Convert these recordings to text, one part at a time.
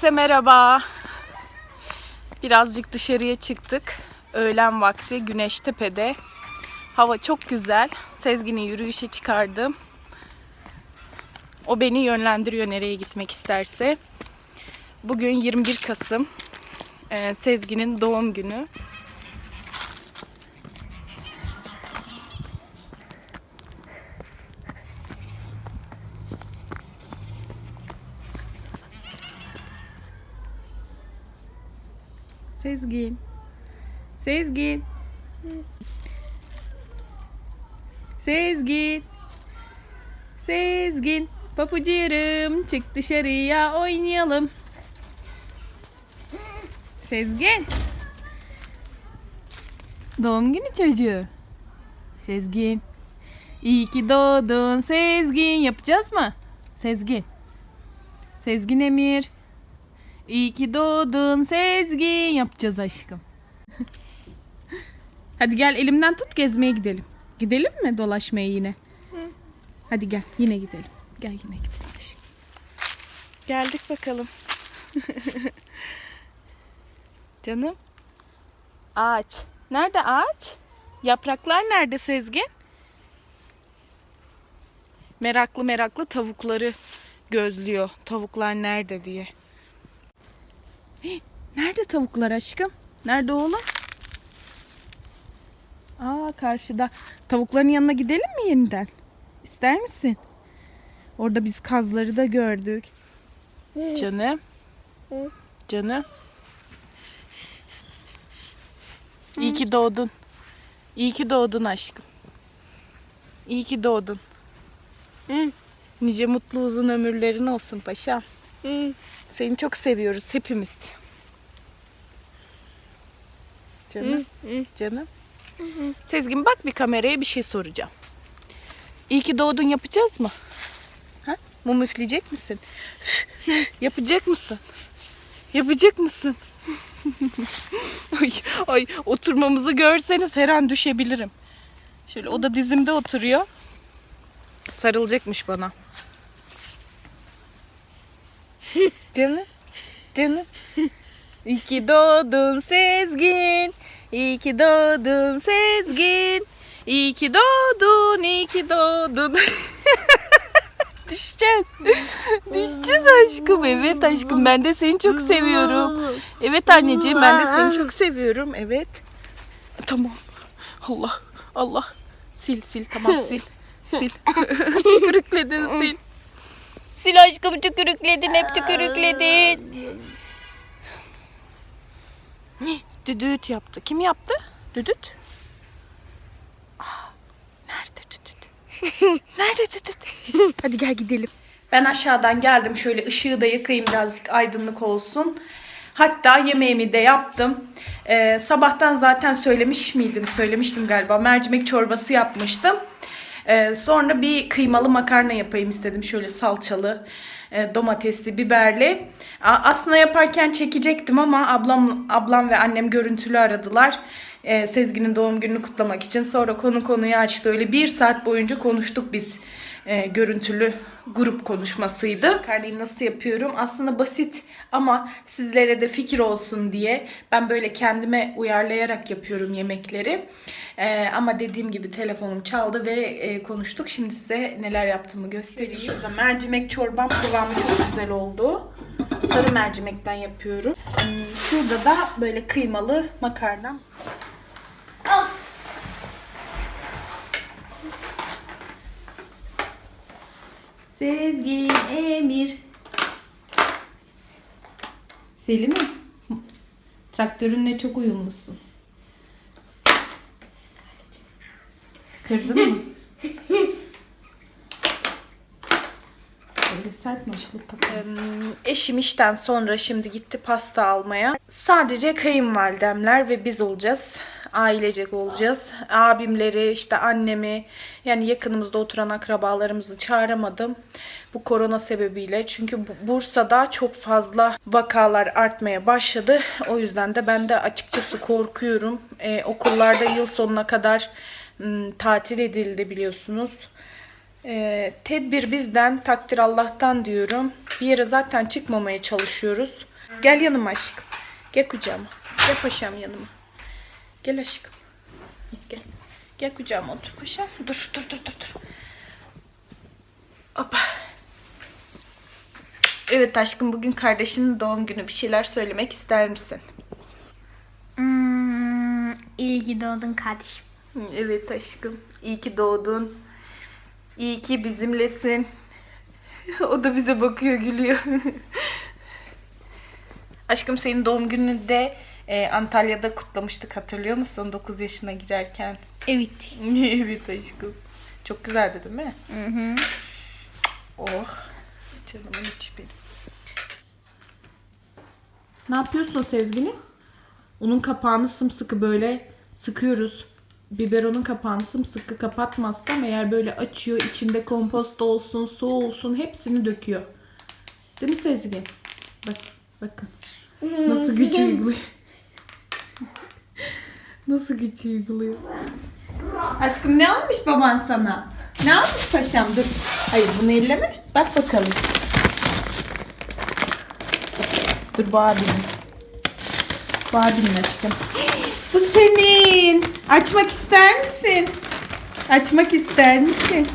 Herkese merhaba. Birazcık dışarıya çıktık. Öğlen vakti güneş tepede. Hava çok güzel. Sezgin'i yürüyüşe çıkardım. O beni yönlendiriyor nereye gitmek isterse. Bugün 21 Kasım. Ee, Sezgin'in doğum günü. Sezgin. Sezgin. Sezgin. Sezgin. Papuclarım çık dışarıya oynayalım. Sezgin. Doğum günü çocuğu. Sezgin. İyi ki doğdun Sezgin. Yapacağız mı? Sezgin. Sezgin Emir. İyi ki doğdun Sezgin. Yapacağız aşkım. Hadi gel elimden tut gezmeye gidelim. Gidelim mi dolaşmaya yine? Hadi gel yine gidelim. Gel yine gidelim aşkım. Geldik bakalım. Canım. Ağaç. Nerede ağaç? Yapraklar nerede Sezgin? Meraklı meraklı tavukları gözlüyor. Tavuklar nerede diye. Nerede tavuklar aşkım? Nerede oğlum? Aa karşıda. Tavukların yanına gidelim mi yeniden? İster misin? Orada biz kazları da gördük. Canım. Canım. İyi ki doğdun. İyi ki doğdun aşkım. İyi ki doğdun. Nice mutlu uzun ömürlerin olsun paşam. Seni çok seviyoruz hepimiz. Canım. Canım. Sezgin bak bir kameraya bir şey soracağım. İyi ki doğdun yapacağız mı? Ha? Mum üfleyecek misin? Yapacak mısın? Yapacak mısın? ay, ay oturmamızı görseniz her an düşebilirim. Şöyle o da dizimde oturuyor. Sarılacakmış bana. Canım. Canım. İyi ki doğdun Sezgin. İyi ki doğdun Sezgin. İyi ki doğdun, iyi ki doğdun. Düşeceğiz. Düşeceğiz aşkım. Evet aşkım ben de seni çok seviyorum. Evet anneciğim ben de seni çok seviyorum. Evet. Tamam. Allah Allah. Sil sil tamam sil. Sil. tükürükledin sil. Sil aşkım tükürükledin hep tükürükledin. Düdüt yaptı. Kim yaptı? Düdüt. Ah, Nerede düdüt? Nerede düdüt? Hadi gel gidelim. Ben aşağıdan geldim. Şöyle ışığı da yakayım birazcık aydınlık olsun. Hatta yemeğimi de yaptım. Ee, sabahtan zaten söylemiş miydim? Söylemiştim galiba. Mercimek çorbası yapmıştım. Ee, sonra bir kıymalı makarna yapayım istedim. Şöyle salçalı, e, domatesli, biberli. Aslında yaparken çekecektim ama ablam ablam ve annem görüntülü aradılar. Ee, Sezgin'in doğum gününü kutlamak için. Sonra konu konuyu açtı. Öyle bir saat boyunca konuştuk biz. E, görüntülü grup konuşmasıydı. Makarnayı nasıl yapıyorum? Aslında basit ama sizlere de fikir olsun diye ben böyle kendime uyarlayarak yapıyorum yemekleri. E, ama dediğim gibi telefonum çaldı ve e, konuştuk. Şimdi size neler yaptığımı göstereyim. Şurada mercimek çorbam kıvamı çok güzel oldu. Sarı mercimekten yapıyorum. Hmm, Şurada da böyle kıymalı makarnam. Sezgin, Emir. Selim'im. Traktörünle çok uyumlusun. Kırdın mı? Maçlı Eşim işten sonra şimdi gitti pasta almaya. Sadece kayınvalidemler ve biz olacağız. Ailecek olacağız. Abimleri, işte annemi, yani yakınımızda oturan akrabalarımızı çağıramadım. Bu korona sebebiyle. Çünkü Bu- Bursa'da çok fazla vakalar artmaya başladı. O yüzden de ben de açıkçası korkuyorum. Ee, okullarda yıl sonuna kadar ım, tatil edildi biliyorsunuz. Ee, tedbir bizden, takdir Allah'tan diyorum. Bir yere zaten çıkmamaya çalışıyoruz. Gel yanıma aşkım. Gel kucağıma. Gel paşam yanıma. Gel aşkım. Gel. Gel kucağıma otur paşam. Dur dur dur dur dur. Hoppa. Evet aşkım bugün kardeşinin doğum günü. Bir şeyler söylemek ister misin? Hmm, iyi ki doğdun kardeşim. Evet aşkım. İyi ki doğdun. İyi ki bizimlesin. o da bize bakıyor gülüyor. aşkım senin doğum gününü de e, Antalya'da kutlamıştık hatırlıyor musun? 9 yaşına girerken. Evet. evet aşkım. Çok güzeldi değil mi? Hı hı. Oh. Canımın içi benim. Ne yapıyorsun Sezgin'im? Unun kapağını sımsıkı böyle sıkıyoruz. Biberonun kapağını sımsıkı kapatmazsam eğer böyle açıyor, içinde kompost olsun, su olsun hepsini döküyor. Değil mi Sezgin? Bak, bakın. Nasıl güç uyguluyor. Nasıl güç uyguluyor. Aşkım ne almış baban sana? Ne almış paşam? Dur. Hayır bunu elleme. Bak bakalım. Dur Barbie'nin. Aşkım. Bu senin. Açmak ister misin? Açmak ister misin?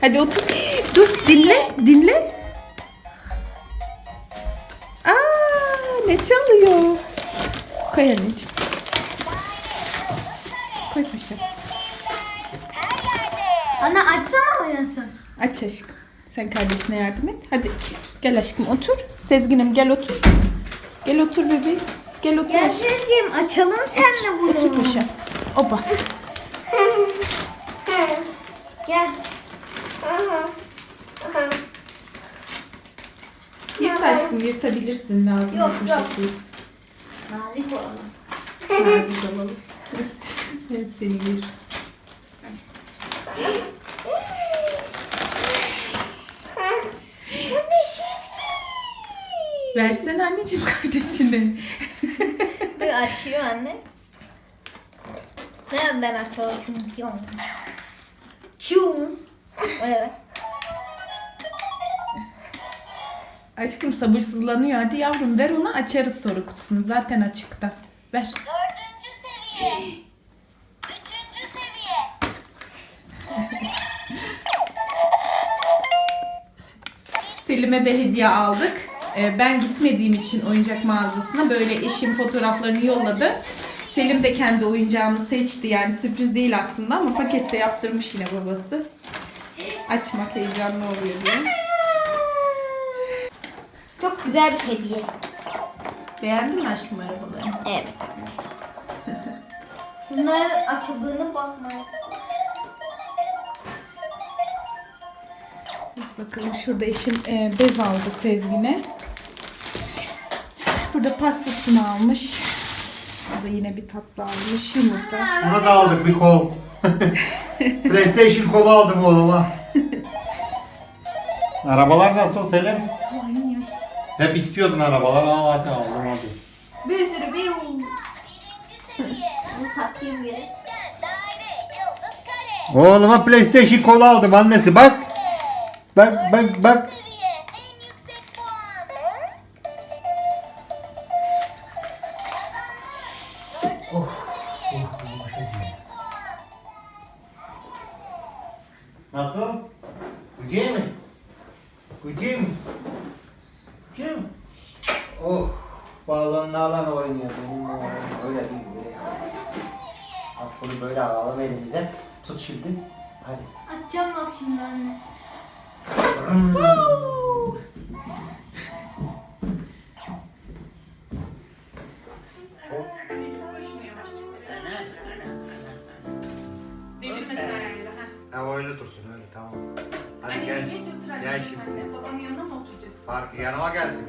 Hadi otur. Dur dinle. Dinle. Aa ne çalıyor? Koy anneciğim. Koy paşam. Ana açsana oynasın. Aç aşkım. Sen kardeşine yardım et. Hadi gel aşkım otur. Sezgin'im gel otur. Gel otur bebeğim. Gel otur Gel aşkım. Sezgin açalım senle Otur bunu. paşa. Oba. Gel. Yırt aşkım yırtabilirsin lazım. Yok, yok. Nazik olalım. Nazik olalım. ben seni yerim. Versene anneciğim kardeşine. Açıyor anne. Nereden şimdi? Çum. Öyle be. Aşkım sabırsızlanıyor. Hadi yavrum ver onu açarız soru kutusunu. Zaten açıkta. Ver. Dördüncü seviye. Üçüncü seviye. Selim'e de hediye aldık. Ee, ben gitmediğim için oyuncak mağazasına böyle eşim fotoğraflarını yolladı. Selim de kendi oyuncağını seçti. Yani sürpriz değil aslında ama pakette yaptırmış yine babası. Açmak heyecanlı oluyor diye. Çok güzel bir hediye. Beğendin mi aşkım arabalarını? Evet. Bunların açıldığını bakma. Hadi bakalım şurada eşim e, bez aldı Sezgin'e. Burada pastasını almış. Burada yine bir tatlı almış. Yumurta. Buna da aldık bir kol. PlayStation kolu aldım oğluma. Arabalar nasıl Selim? Hep istiyordun arabalar. Aa hadi aldım hadi. Bir sürü bir Birinci seviye. Bunu takayım gerek. Üçgen, daire, yıldız, kare. Oğluma PlayStation kolu aldım annesi bak. Bak bak bak. En yüksek puan. Nasıl? Mi? Mü? Oh. Balonla alan oynuyor benim oğlum. Öyle değil böyle. Bak bunu böyle alalım elimize. Tut şimdi. Hadi. Açacağım bak şimdi anne. Ha öyle dursun öyle tamam. Hadi Anneciğim gel. geç otur Gel anneciğim şimdi. hadi. Babanın yanına mı oturacaksın? Fark yanıma gelsin